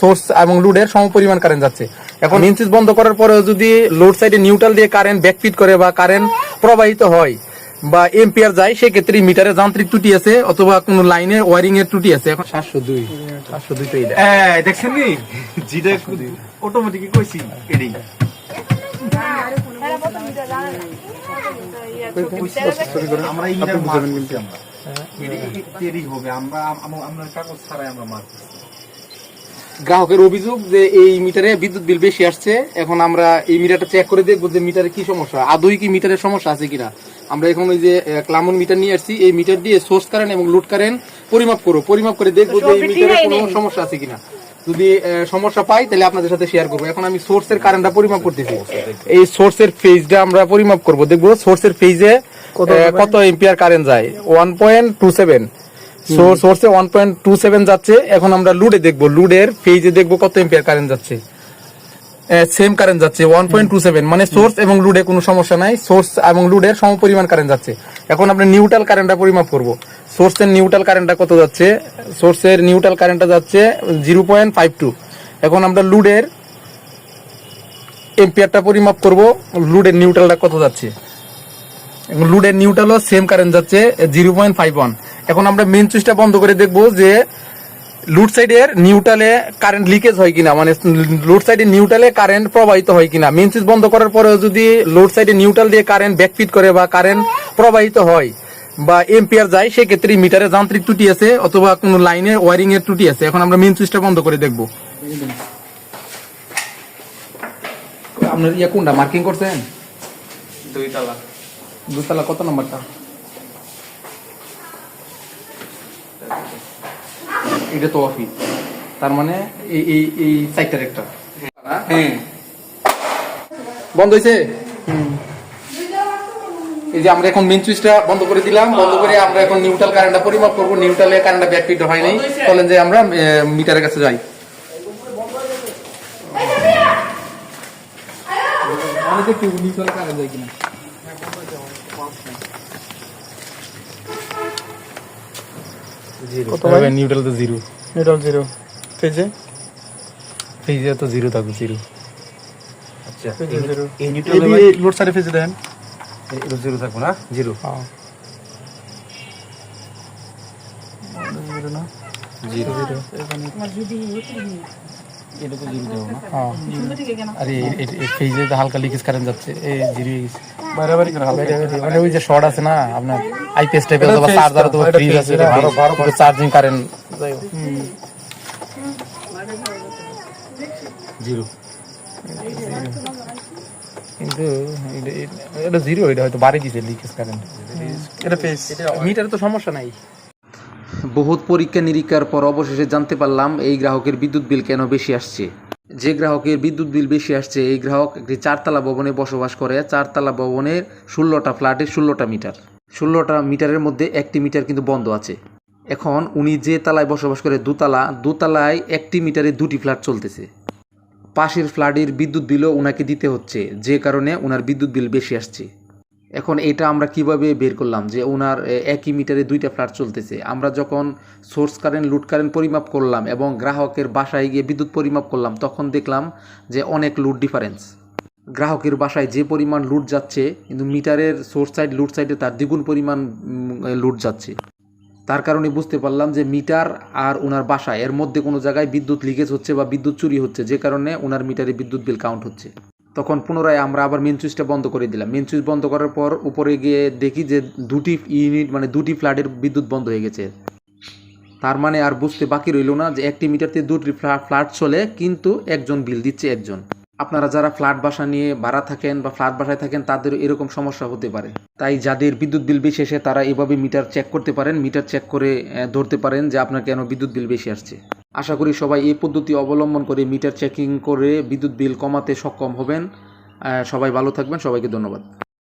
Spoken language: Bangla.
সোর্স এবং লোডের সমপরিমাণ কারেন্ট যাচ্ছে। এখন মেন সুইচ বন্ধ করার পরেও যদি লোড সাইডে নিউট্রাল দিয়ে কারেন্ট ব্যাকফিট করে বা কারেন্ট প্রবাহিত হয় বা এম্পিয়ার যায় সেক্ষেত্রে মিটারে যান্ত্রিক ত্রুটি আছে অথবা কোনো লাইনে ওয়ারিং এর ত্রুটি আছে। এখন সাতশো দুই। সাতশো দুই তো এই দেখছেন নি? যেটা অটোমেটিক কইছি এটাই আমরা এই মিটার মার্ক আমরা। এটাই হবে। আমরা আমরা কাগজ ছাড়াই আমরা মার্ক গ্রাহকের অভিযোগ যে এই মিটারে বিদ্যুৎ বিল বেশি আসছে। এখন আমরা এই মিটারটা চেক করে দেখব যে মিটারে কি সমস্যা। আদৌ কি মিটারের সমস্যা আছে কিনা? আমরা এখন ওই যে ক্লামন মিটার নিয়ে আসছি। এই মিটার দিয়ে সোর্স কারেন্ট এবং লোড কারেন্ট পরিমাপ করো পরিমাপ করে দেখব যে এই মিটারে কোনো সমস্যা আছে কিনা। যদি সমস্যা পাই তাহলে আপনাদের সাথে শেয়ার করব। এখন আমি সোর্সের কারেন্টটা পরিমাপ করতেছি। এই সোর্সের ফেজটা আমরা পরিমাপ করব। দেখব সোর্সের ফেজে কত এম্পিয়ার কারেন্ট যায়? ওয়ান পয়েন্ট টু সেভেন সোর্সে ওয়ান পয়েন্ট টু সেভেন যাচ্ছে। এখন আমরা লুডে দেখব। লুডের ফেজে দেখব কত এম্পিয়ার কারেন্ট যাচ্ছে। সেম কারেন্ট যাচ্ছে ওয়ান পয়েন্ট টু সেভেন মানে সোর্স এবং লুডে কোনো সমস্যা নাই। সোর্স এবং লুডের সমপরিমাণ কারেন্ট যাচ্ছে। এখন আমরা নিউট্রাল কারেন্টটা পরিমাপ করব। সোর্সের নিউট্রাল কারেন্টটা কত যাচ্ছে? সোর্সের নিউট্রাল কারেন্টটা যাচ্ছে জিরো পয়েন্ট ফাইভ টু এখন আমরা লুডের এম্পিয়ারটা পরিমাপ করব। লুডের নিউট্রালটা কত যাচ্ছে? লুডের নিউট্রালও সেম কারেন্ট যাচ্ছে জিরো পয়েন্ট ফাইভ ওয়ান এখন আমরা মেন সুইচটা বন্ধ করে দেখব যে লুড সাইডের নিউট্রালে কারেন্ট লিকেজ হয় কিনা মানে লোড সাইডে নিউট্রালে কারেন্ট প্রবাহিত হয় কিনা। মেন সুইচ বন্ধ করার পরেও যদি লোড সাইডে নিউট্রাল দিয়ে কারেন্ট ব্যাকফিট করে বা কারেন্ট প্রবাহিত হয় বা এম্পিয়ার যায় সেক্ষেত্রে মিটারে যান্ত্রিক ত্রুটি আছে অথবা কোনো লাইনে ওয়ারিং এর ত্রুটি আছে। এখন আমরা মেন সুইচটা বন্ধ করে দেখব। আপনার ইয়া কোনটা? মার্কিং করছেন? দুই তালা। দুতলা কত নম্বরটা? এটা তো অফিস তার মানে এই এই এই একটা হ্যাঁ। বন্ধ হয়েছে এই যে আমরা এখন মেন সুইচটা বন্ধ করে দিলাম বন্ধ করে আমরা এখন নিউট্রাল কারেন্টটা পরিমাপ করব। নিউট্রালে কারেন্টটা ব্যাকফিট হয় নাই। চলেন যে আমরা মিটারের কাছে যাই। অনেকে একটু নিউট্রাল কারেন্ট যায় কিনা? কত ভাই? নিউট্রাল তো জিরো। নিউট্রাল জিরো পেজে ফেজে তো জিরো থাকবে জিরো। আচ্ছা এই নিউট্রাল লোড সাইডে পেজে দেন এটা জিরো থাকব না? জিরো হ্যাঁ। জিরো না? জিরো জিরো এখানে এটা দেবো না। হ্যাঁ আরে ফেজে তো হালকা লিকেজ কারেন্ট যাচ্ছে। এই জিরো বাইরে করে হালকা মানে ওই যে শর্ট আছে না আপনার আইপিএস টাইপের অথবা চার্জার অথবা ফ্রিজ আছে এটা বারো, বারো, চার্জিং কারেন্ট হুম জিরো। কিন্তু এটা- এটা- এটা জিরো এটা হয়তো বাড়ি দিছে লিকেজ কারেন্ট এটা মিটারে তো সমস্যা নাই। বহুত পরীক্ষা নিরীক্ষার পর অবশেষে জানতে পারলাম এই গ্রাহকের বিদ্যুৎ বিল কেন বেশি আসছে। যে গ্রাহকের বিদ্যুৎ বিল বেশি আসছে, এই গ্রাহক একটি চারতলা ভবনে বসবাস করে। চারতলা ভবনের ষোলোটা ফ্ল্যাটে ষোলোটা মিটার। ষোলোটা মিটারের মধ্যে একটি মিটার কিন্তু বন্ধ আছে। এখন উনি যে তালায় বসবাস করে দুতলা, দুতলায় একটি মিটারে দুটি ফ্ল্যাট চলতেছে। পাশের ফ্ল্যাটের বিদ্যুৎ বিলও ওনাকে দিতে হচ্ছে। যে কারণে ওনার বিদ্যুৎ বিল বেশি আসছে। এখন এটা আমরা কীভাবে বের করলাম যে ওনার একই মিটারে দুইটা ফ্ল্যাট চলতেছে? আমরা যখন সোর্স কারেন্ট লুট কারেন্ট পরিমাপ করলাম এবং গ্রাহকের বাসায় গিয়ে বিদ্যুৎ পরিমাপ করলাম, তখন দেখলাম যে অনেক লুট ডিফারেন্স। গ্রাহকের বাসায় যে পরিমাণ লুট যাচ্ছে, কিন্তু মিটারের সোর্স সাইড লুট সাইডে তার দ্বিগুণ পরিমাণ লুট যাচ্ছে। তার কারণে বুঝতে পারলাম যে মিটার আর ওনার বাসায় এর মধ্যে কোনো জায়গায় বিদ্যুৎ লিকেজ হচ্ছে বা বিদ্যুৎ চুরি হচ্ছে, যে কারণে ওনার মিটারে বিদ্যুৎ বিল কাউন্ট হচ্ছে। তখন পুনরায় আমরা আবার মেন সুইচটা বন্ধ করে দিলাম। মেন সুইচ বন্ধ করার পর উপরে গিয়ে দেখি যে দুটি ইউনিট মানে দুটি ফ্ল্যাটের বিদ্যুৎ বন্ধ হয়ে গেছে। তার মানে আর বুঝতে বাকি রইল না যে একটি মিটারতে দুটি ফ্ল্যাট চলে, কিন্তু একজন বিল দিচ্ছে একজন। আপনারা যারা ফ্ল্যাট বাসা নিয়ে ভাড়া থাকেন বা ফ্ল্যাট বাসায় থাকেন, তাদের এরকম সমস্যা হতে পারে। তাই যাদের বিদ্যুৎ বিল বেশি আসে, তারা এভাবে মিটার চেক করতে পারেন। মিটার চেক করে ধরতে পারেন যে আপনার কেন বিদ্যুৎ বিল বেশি আসছে। আশা করি সবাই এই পদ্ধতি অবলম্বন করে মিটার চেকিং করে বিদ্যুৎ বিল কমাতে সক্ষম হবেন। সবাই ভালো থাকবেন, সবাইকে ধন্যবাদ।